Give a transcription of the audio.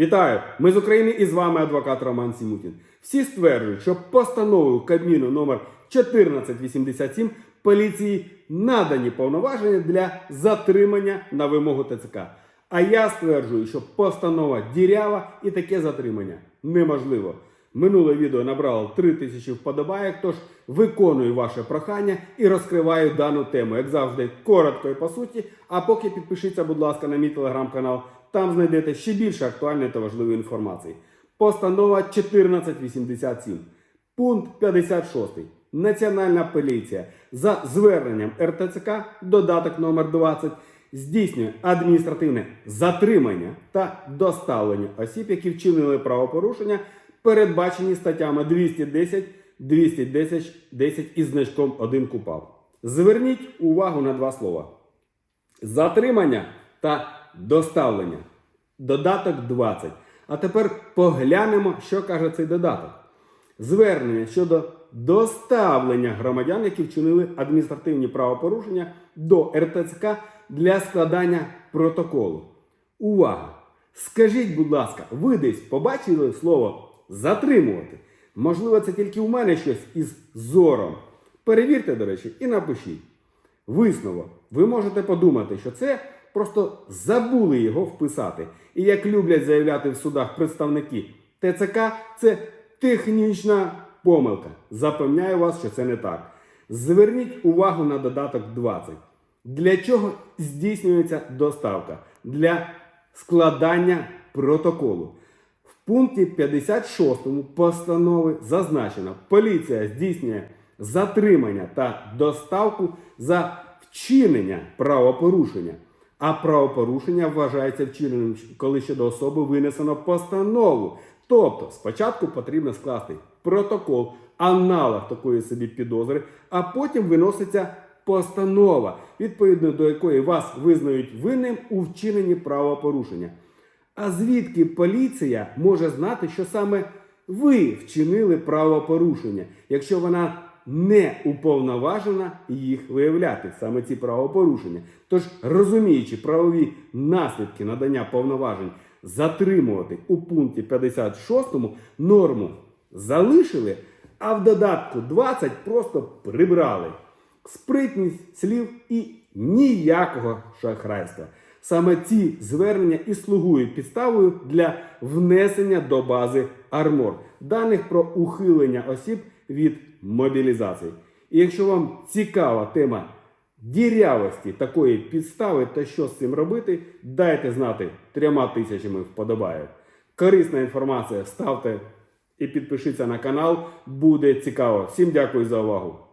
Вітаю! Ми з України і з вами адвокат Роман Сімутін. Всі стверджують, що постановою Кабміну номер 1487 поліції надані повноваження для затримання на вимогу ТЦК. А я стверджую, що постанова дірява і таке затримання неможливо. Минуле відео набрало 3000 вподобайок, тож виконую ваше прохання і розкриваю дану тему. Як завжди, коротко і по суті. А поки підпишіться, будь ласка, на мій телеграм-канал. Там знайдете ще більше актуальної та важливої інформації. Постанова 1487. Пункт 56. Національна поліція за зверненням РТЦК додаток номер 20 здійснює адміністративне затримання та доставлення осіб, які вчинили правопорушення, передбачені статтями 210, 210 10 із значком 1 КУПАП. Зверніть увагу на два слова: затримання та доставлення. Додаток 20. А тепер поглянемо, що каже цей додаток. Звернення щодо доставлення громадян, які вчинили адміністративні правопорушення до РТЦК для складання протоколу. Увага! Скажіть, будь ласка, ви десь побачили слово затримувати? Можливо, це тільки у мене щось із зором. Перевірте, до речі, і напишіть. Висновок. Ви можете подумати, що це просто забули його вписати. І як люблять заявляти в судах представники ТЦК, це технічна помилка. Запевняю вас, що це не так. Зверніть увагу на додаток 20. Для чого здійснюється доставка? Для складання протоколу. В пункті 56 постанови зазначено, поліція здійснює затримання та доставку за вчинення правопорушення. А правопорушення вважається вчиненим, коли щодо особи винесено постанову. Тобто спочатку потрібно скласти протокол, аналог такої собі підозри, а потім виноситься постанова, відповідно до якої вас визнають винним у вчиненні правопорушення. А звідки поліція може знати, що саме ви вчинили правопорушення, якщо вона не уповноважена їх виявляти, саме ці правопорушення? Тож, розуміючи правові наслідки надання повноважень затримувати у пункті 56 норму залишили, а в додатку 20 просто прибрали. Спритність слів і ніякого шахрайства. Саме ці звернення і слугують підставою для внесення до бази Армор даних про ухилення осіб від мобілізації. І якщо вам цікава тема дірявості такої підстави та що з цим робити, дайте знати трьома тисячами вподобайок. Корисна інформація ставте і підпишіться на канал, буде цікаво. Всім дякую за увагу.